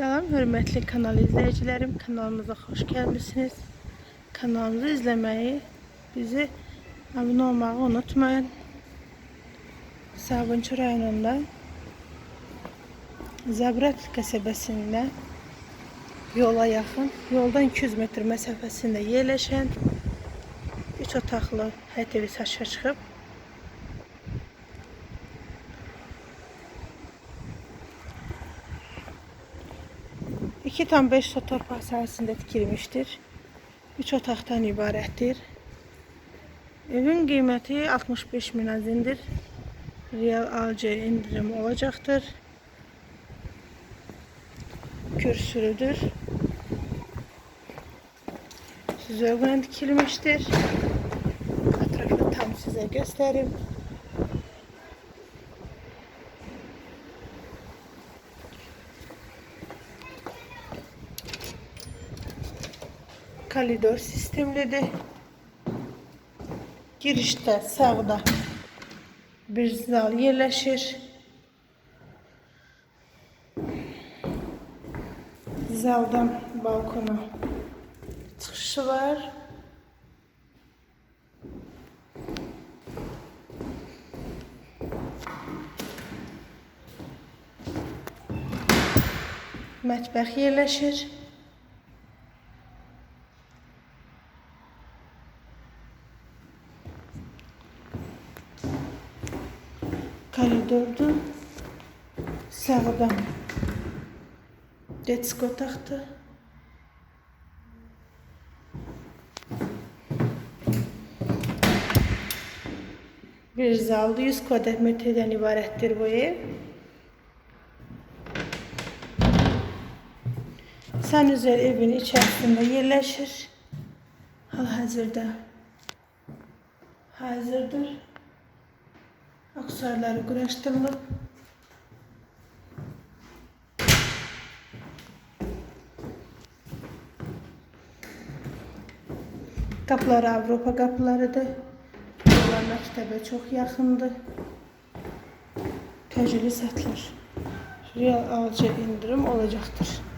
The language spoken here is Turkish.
Selam hürmetli kanal izleyicilerim. Kanalımıza hoş gelmişsiniz. Kanalımızı izlemeyi, bizi abone olmayı unutmayın. Sabunçu rayonunda Zabrat qəsəbəsində yola yaxın, yoldan 200 metr məsafəsində yerləşən 3 otaqlı həyət evi satışa çıxıb. İki tam 5 otak sahəsində tikilmişdir. 3 otaqdan ibarətdir. Evin qiyməti 65 min azindir. Real alıcı indirim olacaqdır. Kürsülüdür. Zövqlə dikilmiştir. Ətrafını tam sizə göstərim. Koridor sistemlidir. Girişte sağda bir zal yerleşir. Zaldan balkona çıkışı var. Mətbəx yerləşir. Koridorda sağda detsko otaqdır. Bir zalda 100 kvadrat metreden ibarətdir bu ev. Sanüzer evin içerisinde yerleşir. Hal-hazırda hazırdır. Aksarları quraşdırılıb. Qapıları Avropa qapılarıdır. Bunlar məktəbə çox yaxındır. Təcili satılır. Real alıcı indirim olacaqdır.